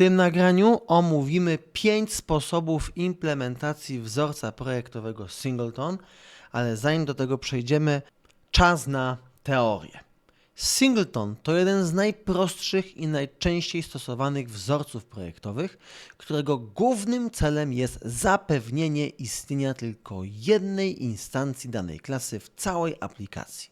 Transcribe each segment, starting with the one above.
tym nagraniu omówimy 5 sposobów implementacji wzorca projektowego Singleton, ale zanim do tego przejdziemy, czas na teorię. Singleton to jeden z najprostszych i najczęściej stosowanych wzorców projektowych, którego głównym celem jest zapewnienie istnienia tylko jednej instancji danej klasy w całej aplikacji.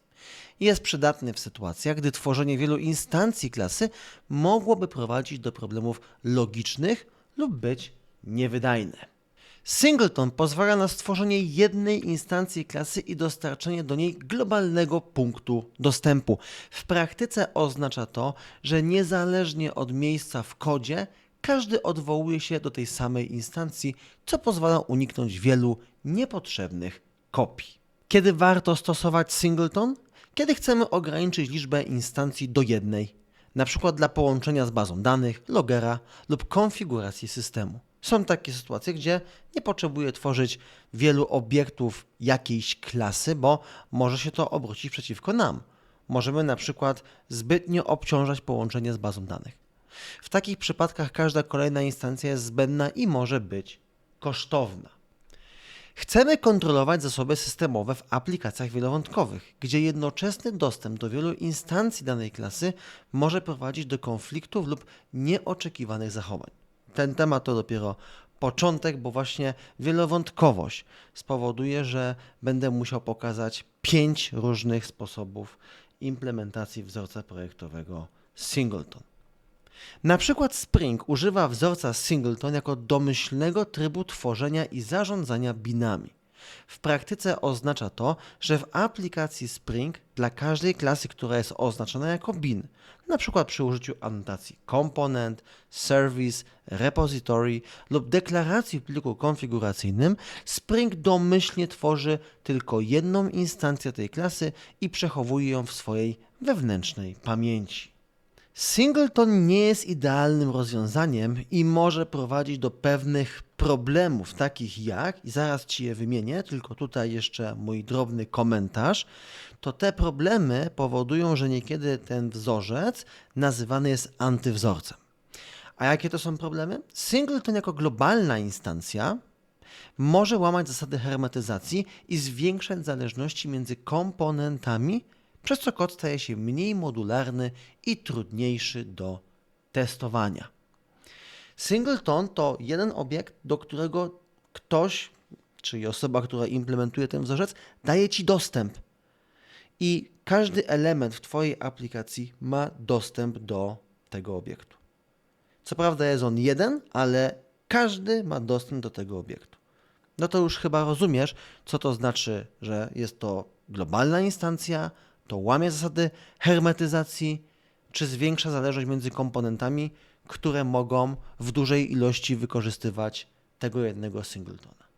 Jest przydatny w sytuacjach, gdy tworzenie wielu instancji klasy mogłoby prowadzić do problemów logicznych lub być niewydajne. Singleton pozwala na stworzenie jednej instancji klasy i dostarczenie do niej globalnego punktu dostępu. W praktyce oznacza to, że niezależnie od miejsca w kodzie, każdy odwołuje się do tej samej instancji, co pozwala uniknąć wielu niepotrzebnych kopii. Kiedy warto stosować singleton? Kiedy chcemy ograniczyć liczbę instancji do jednej, przykład dla połączenia z bazą danych, logera lub konfiguracji systemu. Są takie sytuacje, gdzie nie potrzebuję tworzyć wielu obiektów jakiejś klasy, bo może się to obrócić przeciwko nam. Możemy na przykład zbytnio obciążać połączenie z bazą danych. W takich przypadkach każda kolejna instancja jest zbędna i może być kosztowna. Chcemy kontrolować zasoby systemowe w aplikacjach wielowątkowych, gdzie jednoczesny dostęp do wielu instancji danej klasy może prowadzić do konfliktów lub nieoczekiwanych zachowań. Ten temat to dopiero początek, bo właśnie wielowątkowość spowoduje, że będę musiał pokazać pięć różnych sposobów implementacji wzorca projektowego Singleton. Na przykład Spring używa wzorca Singleton jako domyślnego trybu tworzenia i zarządzania binami. W praktyce oznacza to, że w aplikacji Spring dla każdej klasy, która jest oznaczona jako bin, przykład przy użyciu anotacji komponent, service, repository lub deklaracji w pliku konfiguracyjnym, Spring domyślnie tworzy tylko jedną instancję tej klasy i przechowuje ją w swojej wewnętrznej pamięci. Singleton nie jest idealnym rozwiązaniem i może prowadzić do pewnych problemów, takich jak, i zaraz Ci je wymienię, tylko tutaj jeszcze mój drobny komentarz, to te problemy powodują, że niekiedy ten wzorzec nazywany jest antywzorcem. A jakie to są problemy? Singleton jako globalna instancja może łamać zasady hermetyzacji i zwiększać zależności między komponentami, przez co kod staje się mniej modularny i trudniejszy do testowania. Singleton to jeden obiekt, do którego ktoś, czyli osoba, która implementuje ten wzorzec, daje ci dostęp. I każdy element w Twojej aplikacji ma dostęp do tego obiektu. Co prawda jest on jeden, ale każdy ma dostęp do tego obiektu. No to już chyba rozumiesz, co to znaczy, że jest to globalna instancja, to łamie zasady hermetyzacji, czy zwiększa zależność między komponentami, które mogą w dużej ilości wykorzystywać tego jednego singletona.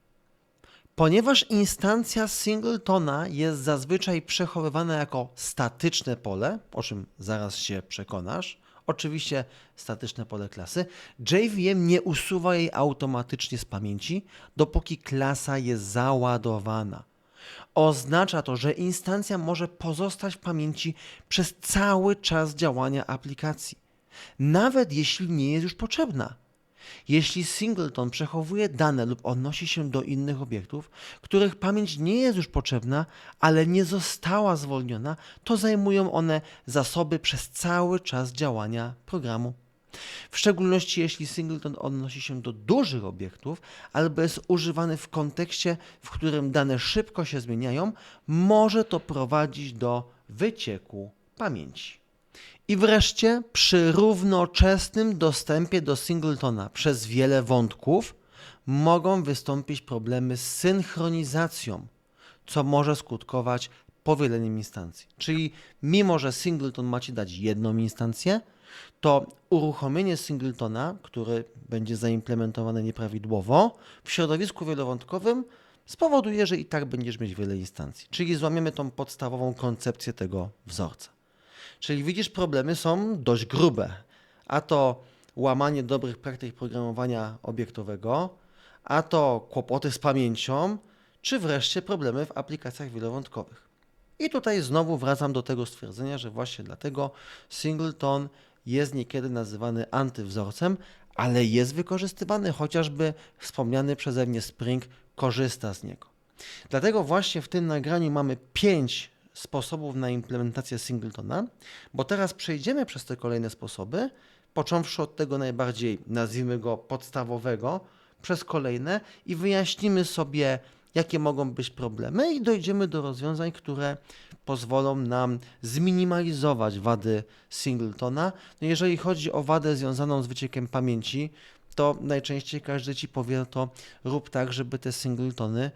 Ponieważ instancja singletona jest zazwyczaj przechowywana jako statyczne pole, o czym zaraz się przekonasz, oczywiście statyczne pole klasy, JVM nie usuwa jej automatycznie z pamięci, dopóki klasa jest załadowana. Oznacza to, że instancja może pozostać w pamięci przez cały czas działania aplikacji, nawet jeśli nie jest już potrzebna. Jeśli singleton przechowuje dane lub odnosi się do innych obiektów, których pamięć nie jest już potrzebna, ale nie została zwolniona, to zajmują one zasoby przez cały czas działania programu. W szczególności jeśli singleton odnosi się do dużych obiektów albo jest używany w kontekście, w którym dane szybko się zmieniają, może to prowadzić do wycieku pamięci. I wreszcie przy równoczesnym dostępie do singletona przez wiele wątków mogą wystąpić problemy z synchronizacją, co może skutkować powieleniem instancji. Czyli mimo, że singleton ma Ci dać jedną instancję, to uruchomienie singletona, który będzie zaimplementowane nieprawidłowo w środowisku wielowątkowym spowoduje, że i tak będziesz mieć wiele instancji. Czyli złamiemy tą podstawową koncepcję tego wzorca. Czyli widzisz, problemy są dość grube. A to łamanie dobrych praktyk programowania obiektowego, a to kłopoty z pamięcią, czy wreszcie problemy w aplikacjach wielowątkowych. I tutaj znowu wracam do tego stwierdzenia, że właśnie dlatego singleton jest niekiedy nazywany antywzorcem, ale jest wykorzystywany, chociażby wspomniany przeze mnie Spring korzysta z niego. Dlatego właśnie w tym nagraniu mamy pięć sposobów na implementację singletona, bo teraz przejdziemy przez te kolejne sposoby, począwszy od tego najbardziej, nazwijmy go podstawowego, przez kolejne i wyjaśnimy sobie, jakie mogą być problemy i dojdziemy do rozwiązań, które pozwolą nam zminimalizować wady singletona. No jeżeli chodzi o wadę związaną z wyciekiem pamięci, to najczęściej każdy ci powie to rób tak, żeby te singletony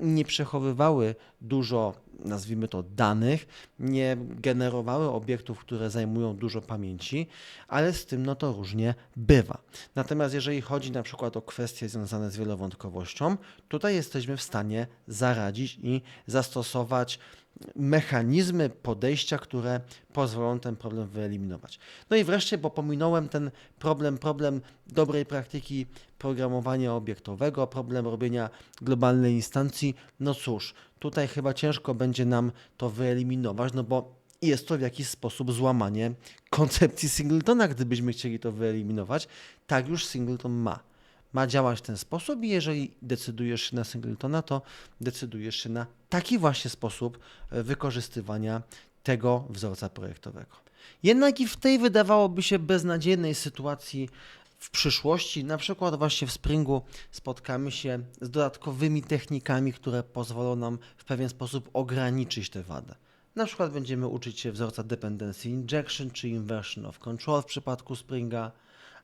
nie przechowywały dużo, nazwijmy to, danych, nie generowały obiektów, które zajmują dużo pamięci, ale z tym no to różnie bywa. Natomiast jeżeli chodzi na przykład o kwestie związane z wielowątkowością, tutaj jesteśmy w stanie zaradzić i zastosować mechanizmy podejścia, które pozwolą ten problem wyeliminować. No i wreszcie, bo pominąłem ten problem, problem dobrej praktyki programowania obiektowego, problem robienia globalnej instancji, no cóż, tutaj chyba ciężko będzie nam to wyeliminować, no bo jest to w jakiś sposób złamanie koncepcji singletona, gdybyśmy chcieli to wyeliminować. Tak już singleton ma ma działać w ten sposób i jeżeli decydujesz się na singletona, to decydujesz się na taki właśnie sposób e, wykorzystywania tego wzorca projektowego. Jednak i w tej wydawałoby się beznadziejnej sytuacji w przyszłości, na przykład właśnie w Springu, spotkamy się z dodatkowymi technikami, które pozwolą nam w pewien sposób ograniczyć tę wadę. Na przykład będziemy uczyć się wzorca dependency injection czy inversion of control w przypadku Springa,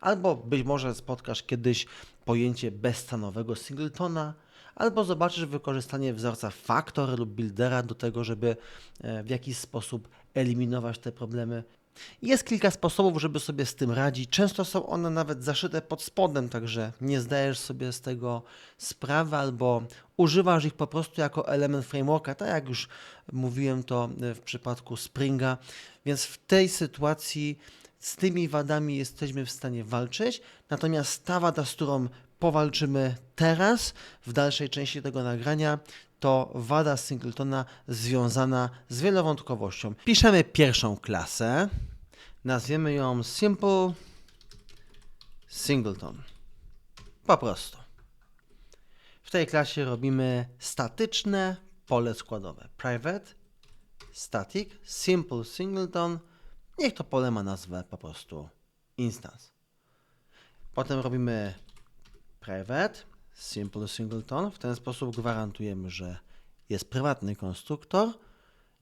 albo być może spotkasz kiedyś pojęcie bezstanowego singletona, albo zobaczysz wykorzystanie wzorca factor lub buildera do tego, żeby e, w jakiś sposób eliminować te problemy. Jest kilka sposobów, żeby sobie z tym radzić. Często są one nawet zaszyte pod spodem, także nie zdajesz sobie z tego sprawy albo używasz ich po prostu jako element frameworka, tak jak już mówiłem to e, w przypadku Springa. Więc w tej sytuacji z tymi wadami jesteśmy w stanie walczyć, natomiast ta wada, z którą powalczymy teraz, w dalszej części tego nagrania, to wada singletona związana z wielowątkowością. Piszemy pierwszą klasę, nazwiemy ją Simple Singleton. Po prostu. W tej klasie robimy statyczne pole składowe. Private, static, simple singleton, Niech to pole ma nazwę po prostu instance. Potem robimy private, simple singleton. W ten sposób gwarantujemy, że jest prywatny konstruktor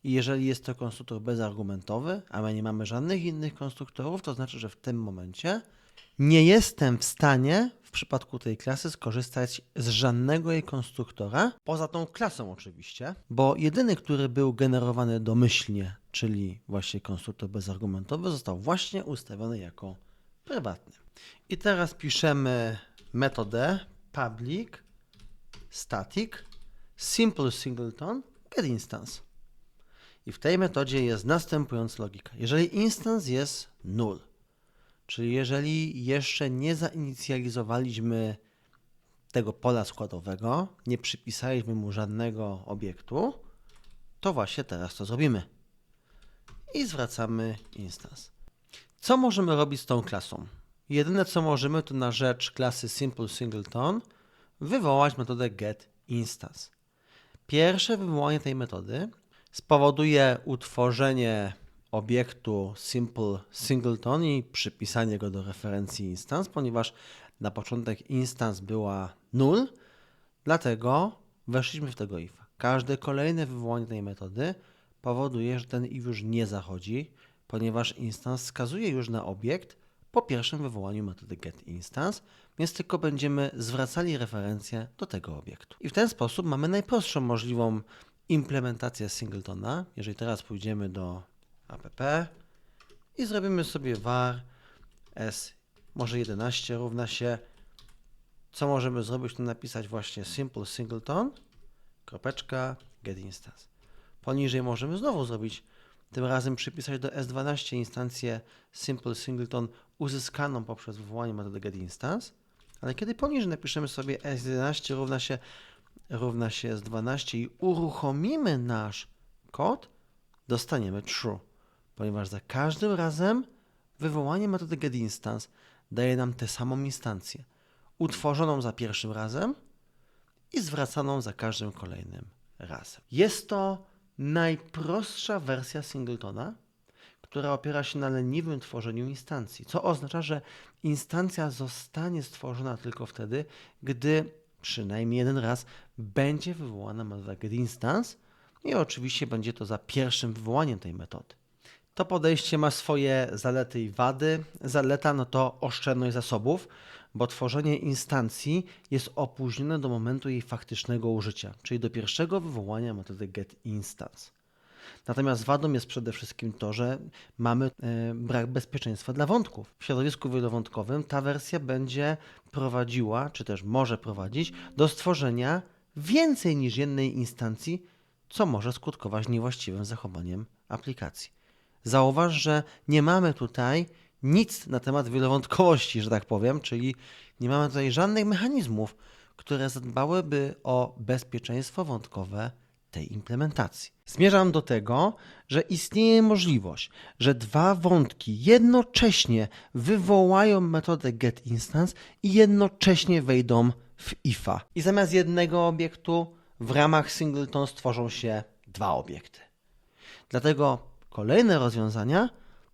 i jeżeli jest to konstruktor bezargumentowy, a my nie mamy żadnych innych konstruktorów, to znaczy, że w tym momencie nie jestem w stanie w przypadku tej klasy skorzystać z żadnego jej konstruktora, poza tą klasą oczywiście, bo jedyny, który był generowany domyślnie, czyli właśnie konstruktor bezargumentowy, został właśnie ustawiony jako prywatny. I teraz piszemy metodę public static simple singleton get instance. I w tej metodzie jest następująca logika. Jeżeli instance jest null, Czyli jeżeli jeszcze nie zainicjalizowaliśmy tego pola składowego, nie przypisaliśmy mu żadnego obiektu, to właśnie teraz to zrobimy. I zwracamy instance. Co możemy robić z tą klasą? Jedyne co możemy to na rzecz klasy Simple Singleton wywołać metodę getInstance. Pierwsze wywołanie tej metody spowoduje utworzenie obiektu simple singleton i przypisanie go do referencji instance, ponieważ na początek instance była null, dlatego weszliśmy w tego if. Każde kolejne wywołanie tej metody powoduje, że ten if już nie zachodzi, ponieważ instance wskazuje już na obiekt po pierwszym wywołaniu metody getInstance, więc tylko będziemy zwracali referencję do tego obiektu. I w ten sposób mamy najprostszą możliwą implementację singletona. Jeżeli teraz pójdziemy do app i zrobimy sobie var s. Może 11 równa się. Co możemy zrobić? To napisać właśnie simple singleton kropeczka get instance. Poniżej możemy znowu zrobić tym razem przypisać do S12 instancję simple singleton uzyskaną poprzez wywołanie metody get instance, ale kiedy poniżej napiszemy sobie S11 równa się równa się S12 i uruchomimy nasz kod, dostaniemy true ponieważ za każdym razem wywołanie metody getInstance daje nam tę samą instancję, utworzoną za pierwszym razem i zwracaną za każdym kolejnym razem. Jest to najprostsza wersja singletona, która opiera się na leniwym tworzeniu instancji, co oznacza, że instancja zostanie stworzona tylko wtedy, gdy przynajmniej jeden raz będzie wywołana metoda getInstance i oczywiście będzie to za pierwszym wywołaniem tej metody. To podejście ma swoje zalety i wady. Zaleta no to oszczędność zasobów, bo tworzenie instancji jest opóźnione do momentu jej faktycznego użycia, czyli do pierwszego wywołania metody getInstance. Natomiast wadą jest przede wszystkim to, że mamy e, brak bezpieczeństwa dla wątków. W środowisku wielowątkowym ta wersja będzie prowadziła, czy też może prowadzić do stworzenia więcej niż jednej instancji, co może skutkować niewłaściwym zachowaniem aplikacji. Zauważ, że nie mamy tutaj nic na temat wielowątkowości, że tak powiem, czyli nie mamy tutaj żadnych mechanizmów, które zadbałyby o bezpieczeństwo wątkowe tej implementacji. Zmierzam do tego, że istnieje możliwość, że dwa wątki jednocześnie wywołają metodę getInstance i jednocześnie wejdą w IFA. I zamiast jednego obiektu w ramach singleton stworzą się dwa obiekty. Dlatego kolejne rozwiązania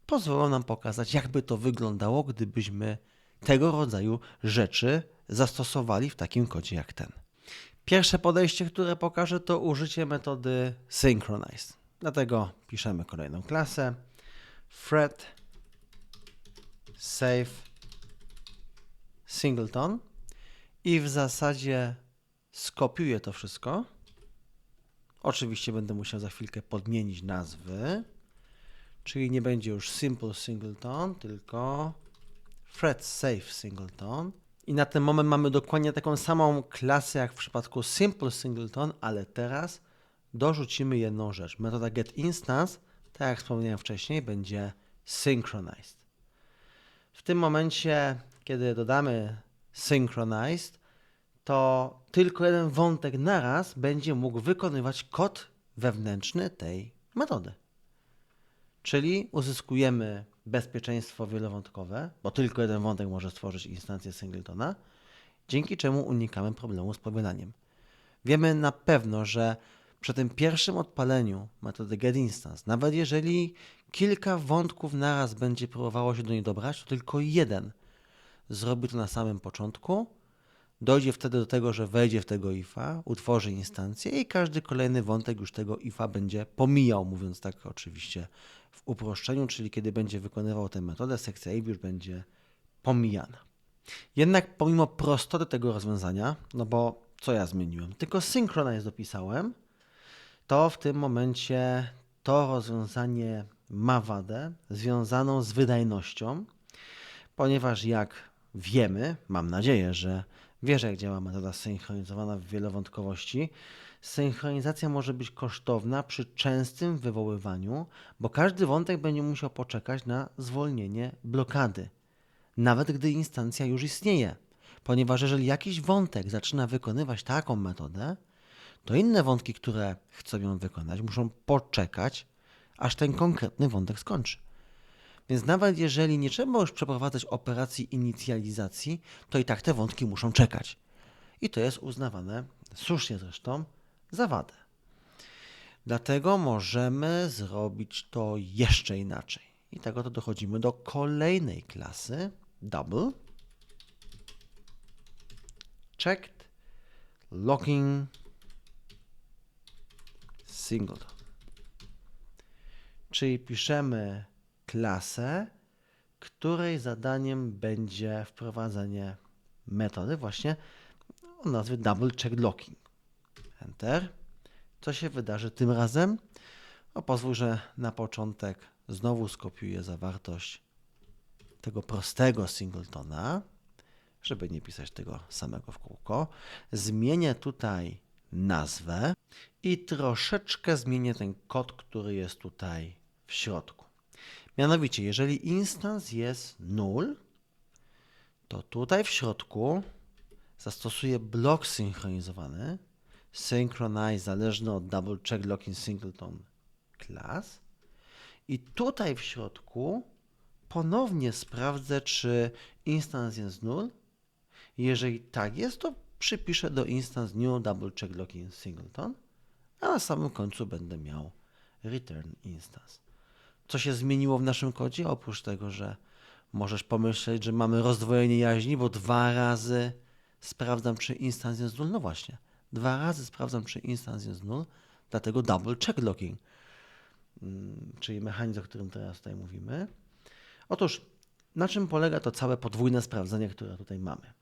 pozwolą nam pokazać, jakby to wyglądało, gdybyśmy tego rodzaju rzeczy zastosowali w takim kodzie jak ten. Pierwsze podejście, które pokażę, to użycie metody synchronize. Dlatego piszemy kolejną klasę thread save singleton i w zasadzie skopiuję to wszystko. Oczywiście będę musiał za chwilkę podmienić nazwy, czyli nie będzie już simple singleton, tylko thread save singleton. I na ten moment mamy dokładnie taką samą klasę jak w przypadku Simple Singleton, ale teraz dorzucimy jedną rzecz. Metoda getInstance, tak jak wspomniałem wcześniej, będzie synchronized. W tym momencie, kiedy dodamy synchronized, to tylko jeden wątek naraz będzie mógł wykonywać kod wewnętrzny tej metody. Czyli uzyskujemy bezpieczeństwo wielowątkowe, bo tylko jeden wątek może stworzyć instancję singletona, dzięki czemu unikamy problemu z pobielaniem. Wiemy na pewno, że przy tym pierwszym odpaleniu metody getInstance, nawet jeżeli kilka wątków naraz będzie próbowało się do niej dobrać, to tylko jeden zrobi to na samym początku, dojdzie wtedy do tego, że wejdzie w tego IFA, utworzy instancję i każdy kolejny wątek już tego IFA będzie pomijał, mówiąc tak oczywiście w uproszczeniu, czyli kiedy będzie wykonywał tę metodę, sekcja if już będzie pomijana. Jednak pomimo prostoty tego rozwiązania, no bo co ja zmieniłem? Tylko synchronize dopisałem, to w tym momencie to rozwiązanie ma wadę związaną z wydajnością, ponieważ jak wiemy, mam nadzieję, że wiesz jak działa metoda synchronizowana w wielowątkowości, synchronizacja może być kosztowna przy częstym wywoływaniu, bo każdy wątek będzie musiał poczekać na zwolnienie blokady, nawet gdy instancja już istnieje. Ponieważ jeżeli jakiś wątek zaczyna wykonywać taką metodę, to inne wątki, które chcą ją wykonać, muszą poczekać, aż ten konkretny wątek skończy. Więc nawet jeżeli nie trzeba już przeprowadzać operacji inicjalizacji, to i tak te wątki muszą czekać. I to jest uznawane, słusznie zresztą, za wadę. Dlatego możemy zrobić to jeszcze inaczej. I tego to dochodzimy do kolejnej klasy double checked locking singleton. Czyli piszemy klasę, której zadaniem będzie wprowadzenie metody właśnie o nazwie double check locking. Enter. Co się wydarzy tym razem? O, pozwól, że na początek znowu skopiuję zawartość tego prostego singletona, żeby nie pisać tego samego w kółko. Zmienię tutaj nazwę i troszeczkę zmienię ten kod, który jest tutaj w środku. Mianowicie, jeżeli instance jest null, to tutaj w środku zastosuję blok synchronizowany, synchronize zależny od double check locking singleton class i tutaj w środku ponownie sprawdzę, czy instance jest null. Jeżeli tak jest, to przypiszę do instance new double check login singleton, a na samym końcu będę miał return instance. Co się zmieniło w naszym kodzie? Oprócz tego, że możesz pomyśleć, że mamy rozdwojenie jaźni, bo dwa razy sprawdzam, czy instance jest null. No właśnie, dwa razy sprawdzam, czy instance jest null, dlatego double check logging, mm, czyli mechanizm, o którym teraz tutaj mówimy. Otóż, na czym polega to całe podwójne sprawdzenie, które tutaj mamy?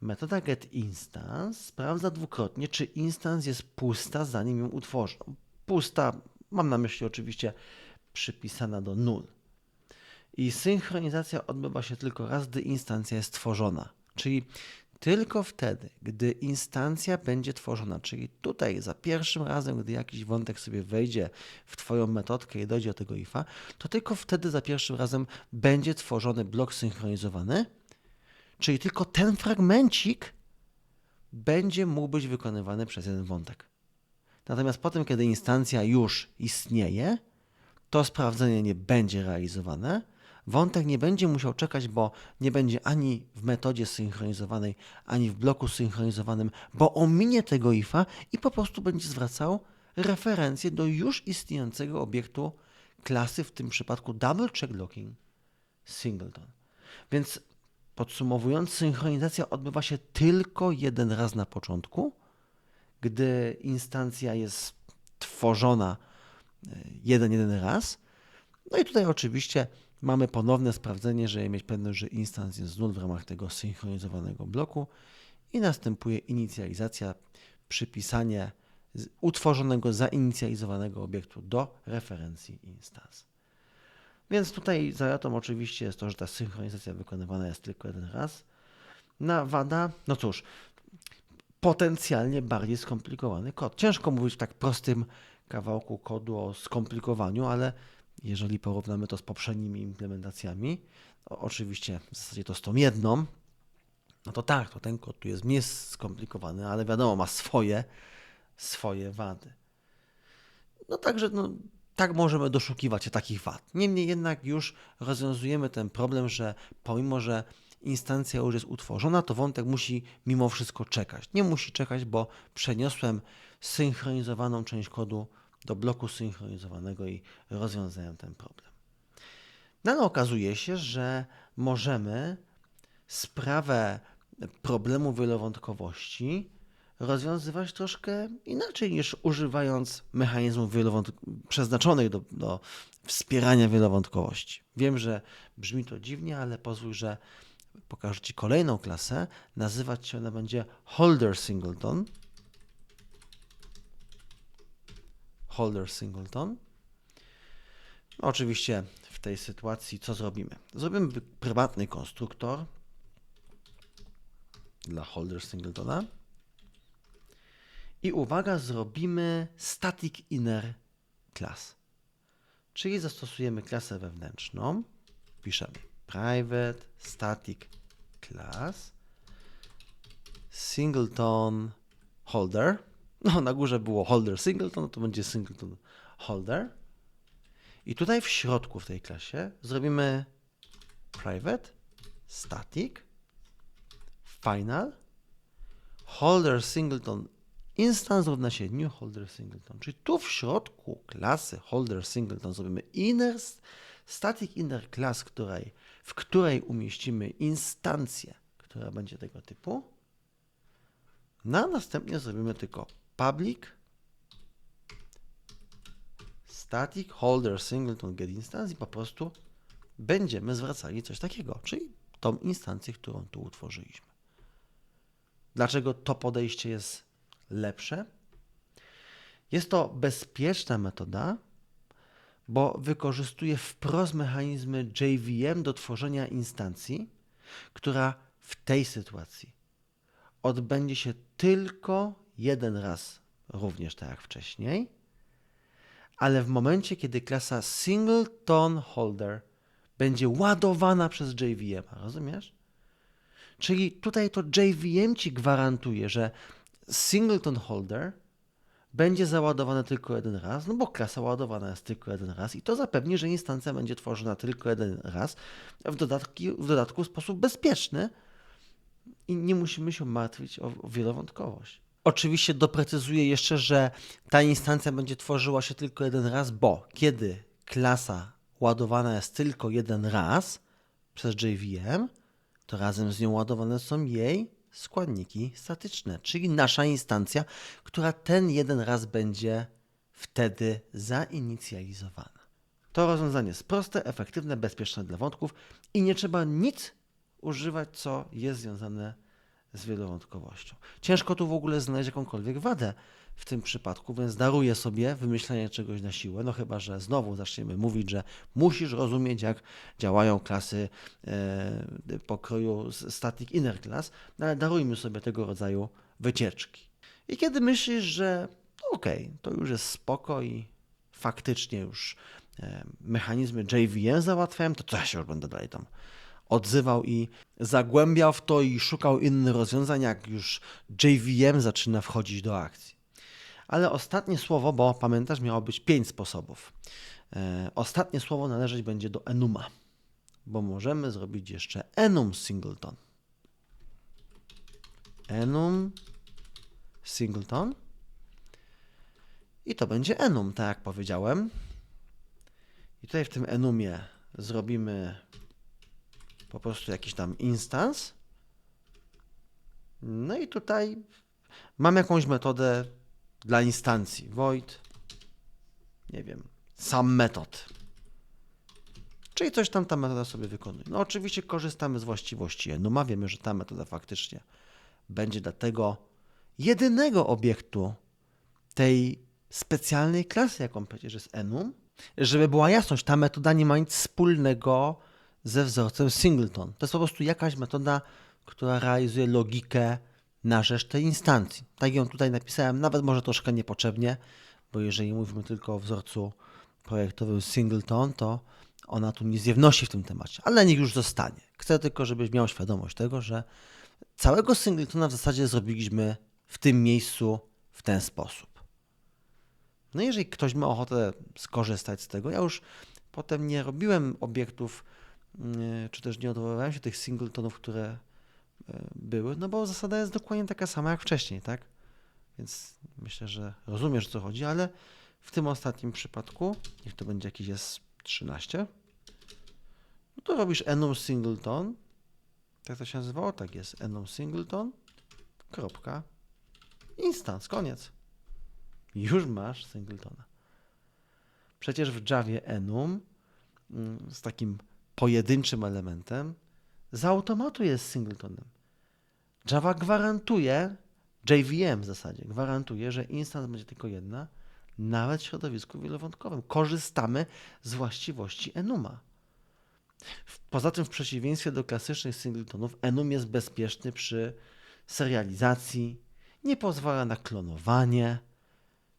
Metoda getInstance sprawdza dwukrotnie, czy instance jest pusta, zanim ją utworzę. Pusta, mam na myśli oczywiście przypisana do null. I synchronizacja odbywa się tylko raz, gdy instancja jest tworzona. Czyli tylko wtedy, gdy instancja będzie tworzona, czyli tutaj za pierwszym razem, gdy jakiś wątek sobie wejdzie w Twoją metodkę i dojdzie do tego ifa, to tylko wtedy za pierwszym razem będzie tworzony blok synchronizowany, czyli tylko ten fragmencik będzie mógł być wykonywany przez jeden wątek. Natomiast potem, kiedy instancja już istnieje, to sprawdzenie nie będzie realizowane. Wątek nie będzie musiał czekać, bo nie będzie ani w metodzie synchronizowanej, ani w bloku synchronizowanym, bo ominie tego ifa i po prostu będzie zwracał referencję do już istniejącego obiektu klasy, w tym przypadku double check locking singleton. Więc podsumowując, synchronizacja odbywa się tylko jeden raz na początku, gdy instancja jest tworzona jeden, jeden raz. No i tutaj oczywiście mamy ponowne sprawdzenie, żeby mieć pewność, że instance jest null w ramach tego synchronizowanego bloku i następuje inicjalizacja, przypisanie utworzonego, zainicjalizowanego obiektu do referencji instance. Więc tutaj zaletą oczywiście jest to, że ta synchronizacja wykonywana jest tylko jeden raz. Na wada, no cóż, potencjalnie bardziej skomplikowany kod. Ciężko mówić w tak prostym kawałku kodu o skomplikowaniu, ale jeżeli porównamy to z poprzednimi implementacjami, oczywiście w zasadzie to z tą jedną, no to tak, to ten kod tu jest mniej skomplikowany, ale wiadomo, ma swoje, swoje wady. No także, no, tak możemy doszukiwać się takich wad. Niemniej jednak już rozwiązujemy ten problem, że pomimo, że instancja już jest utworzona, to wątek musi mimo wszystko czekać. Nie musi czekać, bo przeniosłem synchronizowaną część kodu do bloku synchronizowanego i rozwiązałem ten problem. No ale okazuje się, że możemy sprawę problemu wielowątkowości rozwiązywać troszkę inaczej niż używając mechanizmów przeznaczonych do, do wspierania wielowątkowości. Wiem, że brzmi to dziwnie, ale pozwól, że pokażę Ci kolejną klasę. Nazywać się ona będzie Holder Singleton. Holder Singleton. Oczywiście w tej sytuacji co zrobimy? Zrobimy prywatny konstruktor dla Holder Singletona. I uwaga, zrobimy static inner class. Czyli zastosujemy klasę wewnętrzną. Piszemy private static class singleton holder. No, na górze było holder singleton, to będzie singleton holder. I tutaj w środku w tej klasie zrobimy private static final holder singleton instance równa się new holder singleton. Czyli tu w środku klasy holder singleton zrobimy inner static inner class, której, w której umieścimy instancję, która będzie tego typu. No, a następnie zrobimy tylko public static holder singleton get instance i po prostu będziemy zwracali coś takiego, czyli tą instancję, którą tu utworzyliśmy. Dlaczego to podejście jest lepsze? Jest to bezpieczna metoda, bo wykorzystuje wprost mechanizmy JVM do tworzenia instancji, która w tej sytuacji odbędzie się tylko jeden raz, również tak jak wcześniej, ale w momencie, kiedy klasa singleton holder będzie ładowana przez JVM, rozumiesz? Czyli tutaj to JVM ci gwarantuje, że singleton holder będzie załadowane tylko jeden raz, no bo klasa ładowana jest tylko jeden raz i to zapewni, że instancja będzie tworzona tylko jeden raz, w, dodatki, w dodatku w sposób bezpieczny i nie musimy się martwić o, o wielowątkowość. Oczywiście doprecyzuję jeszcze, że ta instancja będzie tworzyła się tylko jeden raz, bo kiedy klasa ładowana jest tylko jeden raz przez JVM, to razem z nią ładowane są jej składniki statyczne, czyli nasza instancja, która ten jeden raz będzie wtedy zainicjalizowana. To rozwiązanie jest proste, efektywne, bezpieczne dla wątków i nie trzeba nic używać, co jest związane z wielowątkowością. Ciężko tu w ogóle znaleźć jakąkolwiek wadę w tym przypadku, więc daruję sobie wymyślenie czegoś na siłę, no chyba, że znowu zaczniemy mówić, że musisz rozumieć, jak działają klasy e, pokroju static inner class, no ale darujmy sobie tego rodzaju wycieczki. I kiedy myślisz, że no okej, okay, to już jest spoko i faktycznie już e, mechanizmy JVM załatwiałem, to co ja się już będę dalej tam odzywał i zagłębiał w to i szukał innych rozwiązań, jak już JVM zaczyna wchodzić do akcji. Ale ostatnie słowo, bo pamiętasz, miało być pięć sposobów. E, ostatnie słowo należeć będzie do enuma, bo możemy zrobić jeszcze enum singleton. Enum singleton. I to będzie enum, tak jak powiedziałem. I tutaj w tym enumie zrobimy po prostu jakiś tam instans. No i tutaj mam jakąś metodę dla instancji. Void, nie wiem, sam metod. Czyli coś tam ta metoda sobie wykonuje. No oczywiście korzystamy z właściwości enuma. Wiemy, że ta metoda faktycznie będzie dla tego jedynego obiektu tej specjalnej klasy, jaką przecież jest enum. Żeby była jasność, ta metoda nie ma nic wspólnego ze wzorcem singleton. To jest po prostu jakaś metoda, która realizuje logikę na rzecz tej instancji. Tak ją tutaj napisałem, nawet może troszkę niepotrzebnie, bo jeżeli mówimy tylko o wzorcu projektowym singleton, to ona tu nic nie wnosi w tym temacie, ale niech już zostanie. Chcę tylko, żebyś miał świadomość tego, że całego singletona w zasadzie zrobiliśmy w tym miejscu w ten sposób. No jeżeli ktoś ma ochotę skorzystać z tego, ja już potem nie robiłem obiektów czy też nie odwoływałem się tych singletonów, które e, były, no bo zasada jest dokładnie taka sama jak wcześniej, tak? Więc myślę, że rozumiesz, o co chodzi, ale w tym ostatnim przypadku, niech to będzie jakiś jest 13, no to robisz enum singleton, tak to się nazywało? Tak jest, enum singleton, kropka, instance, koniec. Już masz singletona. Przecież w Javie enum mm, z takim pojedynczym elementem, z automatu jest singletonem. Java gwarantuje, JVM w zasadzie, gwarantuje, że instans będzie tylko jedna, nawet w środowisku wielowątkowym. Korzystamy z właściwości enuma. Poza tym, w przeciwieństwie do klasycznych singletonów, enum jest bezpieczny przy serializacji, nie pozwala na klonowanie,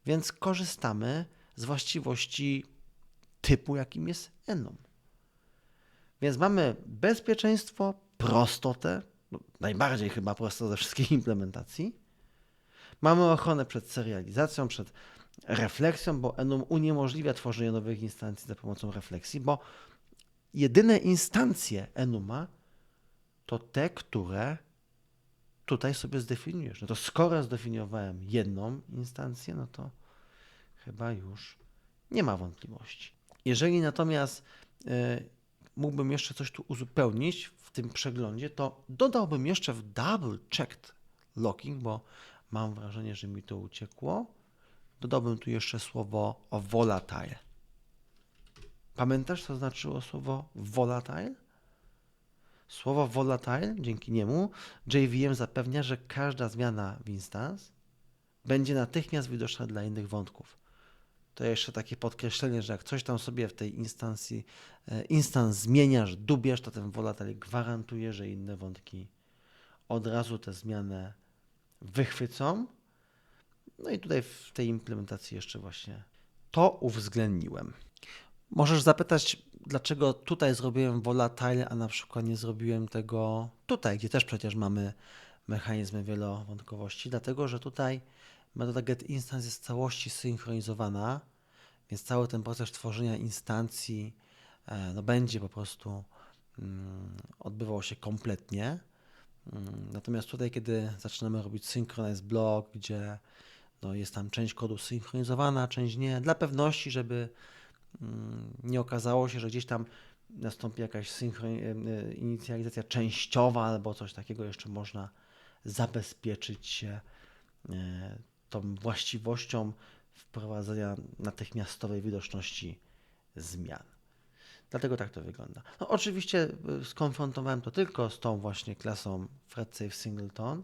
więc korzystamy z właściwości typu, jakim jest enum. Więc mamy bezpieczeństwo, prostotę, no, najbardziej chyba prosto ze wszystkich implementacji. Mamy ochronę przed serializacją, przed refleksją, bo Enum uniemożliwia tworzenie nowych instancji za pomocą refleksji, bo jedyne instancje Enuma to te, które tutaj sobie zdefiniujesz. No to skoro zdefiniowałem jedną instancję, no to chyba już nie ma wątpliwości. Jeżeli natomiast y, mógłbym jeszcze coś tu uzupełnić w tym przeglądzie, to dodałbym jeszcze w double checked locking, bo mam wrażenie, że mi to uciekło. Dodałbym tu jeszcze słowo o volatile. Pamiętasz, co znaczyło słowo volatile? Słowo volatile, dzięki niemu JVM zapewnia, że każda zmiana w instance będzie natychmiast widoczna dla innych wątków to jeszcze takie podkreślenie, że jak coś tam sobie w tej instancji, e, instans zmieniasz, dubiesz, to ten volatil gwarantuje, że inne wątki od razu tę zmianę wychwycą. No i tutaj w tej implementacji jeszcze właśnie to uwzględniłem. Możesz zapytać, dlaczego tutaj zrobiłem volatile, a na przykład nie zrobiłem tego tutaj, gdzie też przecież mamy mechanizmy wielowątkowości, dlatego że tutaj metoda getInstance jest w całości synchronizowana, więc cały ten proces tworzenia instancji e, no, będzie po prostu mm, odbywał się kompletnie. Mm, Natomiast tutaj, kiedy zaczynamy robić synchronize block, gdzie no, jest tam część kodu synchronizowana, część nie, dla pewności, żeby mm, nie okazało się, że gdzieś tam nastąpi jakaś e, inicjalizacja częściowa albo coś takiego, jeszcze można zabezpieczyć się e, tą właściwością wprowadzenia natychmiastowej widoczności zmian. Dlatego tak to wygląda. No, oczywiście y, skonfrontowałem to tylko z tą właśnie klasą FredSafe Singleton,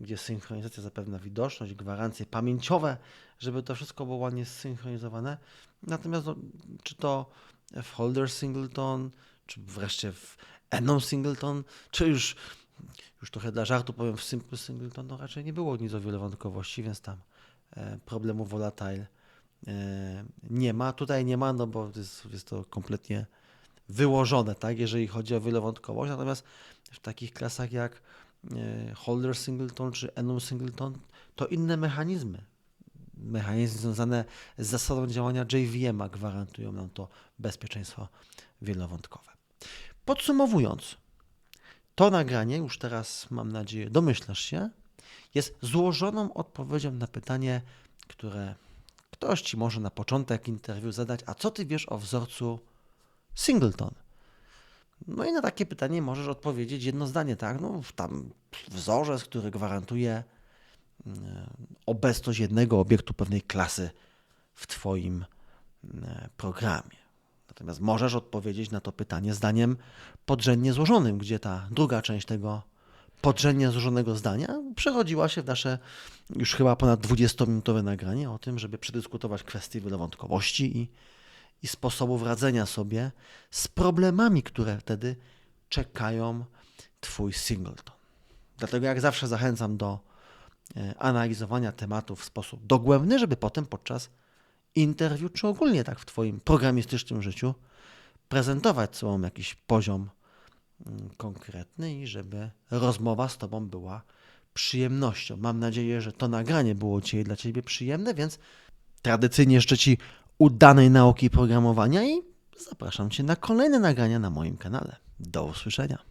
gdzie synchronizacja zapewnia widoczność, gwarancje pamięciowe, żeby to wszystko było ładnie zsynchronizowane. Natomiast no, czy to w Holder Singleton, czy wreszcie w Enon Singleton, czy już, już trochę dla żartu powiem w Simple Singleton, no raczej nie było nic o wielowątkowości, więc tam e, problemu volatile e, nie ma. Tutaj nie ma, no bo jest, jest to kompletnie wyłożone, tak, jeżeli chodzi o wielowątkowość. Natomiast w takich klasach jak e, Holder Singleton czy Enum Singleton to inne mechanizmy. Mechanizmy związane z zasadą działania JVM-a gwarantują nam to bezpieczeństwo wielowątkowe. Podsumowując, to nagranie, już teraz mam nadzieję domyślasz się, jest złożoną odpowiedzią na pytanie, które ktoś ci może na początek interwiu zadać, a co ty wiesz o wzorcu Singleton? No i na takie pytanie możesz odpowiedzieć jedno zdanie, tak? No, tam wzorzec, który gwarantuje e, obecność jednego obiektu pewnej klasy w Twoim e, programie. Natomiast możesz odpowiedzieć na to pytanie zdaniem podrzędnie złożonym, gdzie ta druga część tego podrzędnie złożonego zdania przechodziła się w nasze już chyba ponad 20-minutowe nagranie o tym, żeby przedyskutować kwestie wielowątkowości i, i sposobów radzenia sobie z problemami, które wtedy czekają Twój singleton. Dlatego jak zawsze zachęcam do e, analizowania tematów w sposób dogłębny, żeby potem podczas interwiu, czy ogólnie tak w Twoim programistycznym życiu prezentować sobą jakiś poziom mm, konkretny i żeby rozmowa z Tobą była przyjemnością. Mam nadzieję, że to nagranie było dzisiaj dla Ciebie przyjemne, więc tradycyjnie życzę Ci udanej nauki programowania i zapraszam Cię na kolejne nagrania na moim kanale. Do usłyszenia.